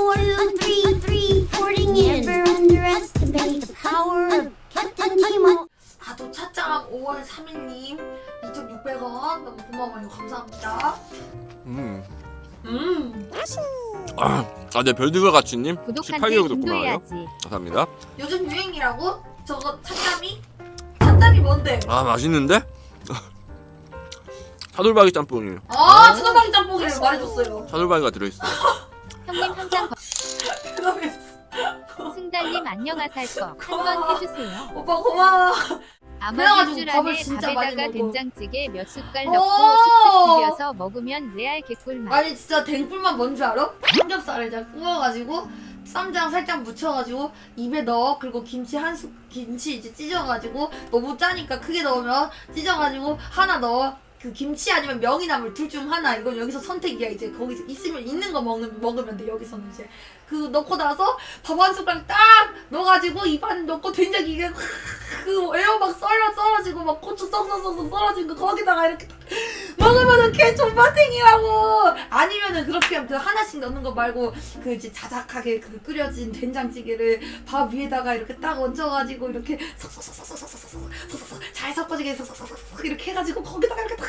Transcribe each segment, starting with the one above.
four, three, three, porting in. Never underestimate the power of Captain Nemo. 아도 차짱 5월 3일님 2,600원 너무 고마워요 감사합니다 음. 음 아, 아, 네, 별들과 같이님 구독한테 18개월 구독 고마워요. 감사합니다. 요즘 유행이라고? 저거 찻땀이? 찻땀이 뭔데? 아, 맛있는데? 차돌박이 짬뽕이에요. 아 차돌박이 짬뽕이를 말해줬어요 차돌박이가 들어있어요. 형님 항상 그다음에 승달님 안녕하살 거 한번 해주세요. 오빠 고마워 아마 그래가지고 술 밥을 안에 진짜 많이 밥에다가 먹어. 된장찌개 몇 숟갈 오! 넣고 스프 비벼서 먹으면 레알 개꿀 맛. 아니 진짜 댕꿀만 뭔지 알아? 삼겹살을 이제 구워가지고 쌈장 살짝 묻혀가지고 입에 넣어 그리고 김치 한숟 김치 이제 찢어가지고 너무 짜니까 크게 넣으면 찢어가지고 하나 넣어 그 김치 아니면 명이나물 둘 중 하나. 이건 여기서 선택이야. 이제 거기서 있으면 있는 거 먹는 먹으면 돼. 여기서는 이제. 그 넣고 나서 밥 한 숟가락 딱 넣어가지고 입 안에 넣고 된장찌개 그 애호박 썰어 썰어지고 막 고추 썩썩썩 썰어진 거 거기다가 이렇게 딱 먹으면은 개좀 파팅이라고 아니면은 그렇게 그 하나씩 넣는 거 말고 그 이제 자작하게 그 끓여진 된장찌개를 밥 위에다가 이렇게 딱 얹어가지고 이렇게 석석석석석석석석석석석 잘 섞어지게 석석석석 이렇게 해가지고 거기다가 이렇게 딱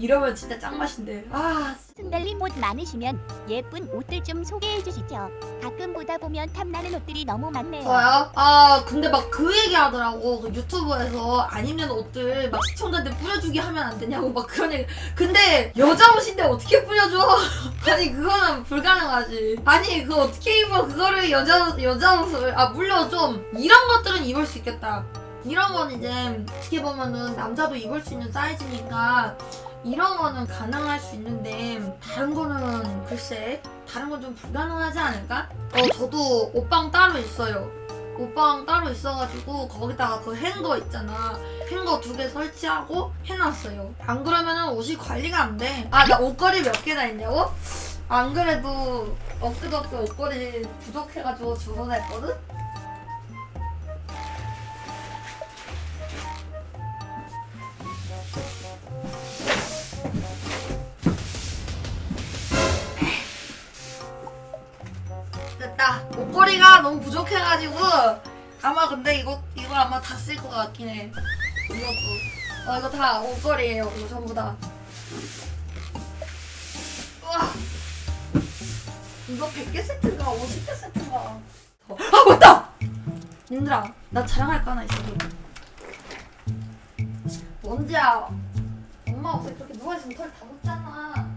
이러면 진짜 짱 맛인데. 아 승달님 옷 많으시면 예쁜 옷들 좀 소개해 주시죠. 가끔 보다 보면 탐나는 옷들이 너무 많네요. 좋아요. 아 근데 막 그 얘기 하더라고. 그 유튜브에서 안 입는 옷들 막 시청자한테 뿌려주기 하면 안 되냐고 막 그런 얘기. 근데 여자 옷인데 어떻게 뿌려줘? 아니 그거는 불가능하지. 아니 그거 어떻게 입어? 그거를 여자 여자 옷을 아 물론 좀 이런 것들은 입을 수 있겠다. 이런 건 이제 어떻게 보면은 남자도 입을 수 있는 사이즈니까 이런 거는 가능할 수 있는데 다른 거는 글쎄 다른 건 좀 불가능하지 않을까? 어 저도 옷방 따로 있어요. 옷방 따로 있어가지고 거기다가 그 행거 있잖아. 행거 두 개 설치하고 해놨어요. 안 그러면은 옷이 관리가 안 돼. 아 나 옷걸이 몇 개나 있냐고? 안 그래도 엊그저께 옷걸이 부족해가지고 주문했거든? 됐다. 옷걸이가 너무 부족해가지고 아마 근데 이거 이거 아마 다 쓸 것 같긴 해. 이것도. 어 이거 다 옷걸이에요. 이거 전부 다. 우와. 이거 100개 세트인가 50개 세트인가. 어, 아 맞다. 님들아 나 자랑할 거 하나 있어. 뭔지야. 엄마 옷에 그렇게 누워 있으면 털 다 묻잖아.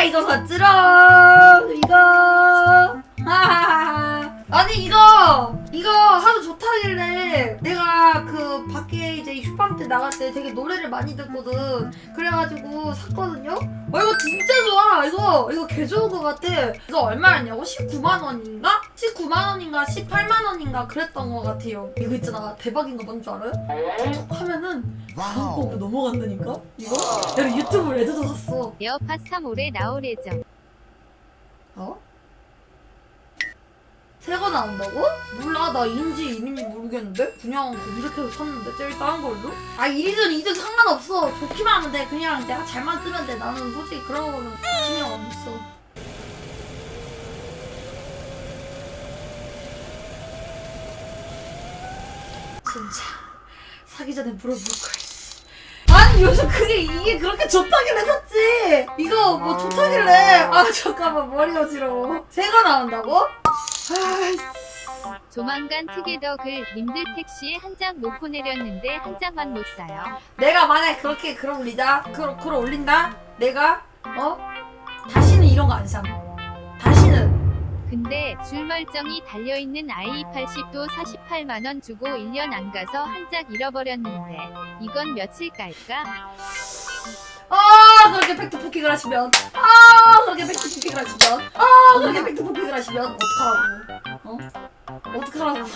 나 이거 샀지롱 이거. 아니 이거 이거 하도 좋다길래 내가 그 밖에 이제 휴방 때 나갈 때 되게 노래를 많이 듣거든. 그래가지고 샀거든요. 어 이거 진짜 좋아. 이거 이거 개 좋은 거 같아. 이거 얼마였냐고? 19만 원인가? 19만 원인가? 18만 원인가? 그랬던 거 같아요. 이거 있잖아. 대박인 거 뭔 줄 알아요? 톡 하면은 다음 곡으로 넘어간다니까? 이거? 내가 유튜브 레드도 샀어. 에어팟 3 올해 나올 예정. 어? 새거 나온다고? 몰라 나 인지 이민지 모르겠는데? 그냥 검색해서 샀는데 제일 싼 걸로? 아 1위든 2든 상관없어 좋기만 하면 돼 그냥 내가 잘만 쓰면 돼 나는 솔직히 그런 거는 신경 안 써. 진짜 사기 전에 물어볼 걸. 아니 요즘 그게 이게 그렇게 좋다길래 샀지. 이거 뭐 좋다길래. 아 잠깐만 머리 어지러워. 새거 나온다고? 아 조만간 투게더 글 님들 택시에 한 장 놓고 내렸는데 한 장만 못 사요. 내가 만약 그렇게 글 올리다, 글, 글 올린다. 내가 어 다시는 이런 거 안 삼. 근데 줄 멀쩡히 달려있는 i80도 48만원 주고 1년 안 가서 한 짝 잃어버렸는데 이건 며칠 깔까? 아 그렇게 팩트 포킹을 하시면. 아 그렇게 팩트 포킹을 하시면. 아 그렇게 팩트 포킹을 하시면 어떡하라고. 어? 어떡하라고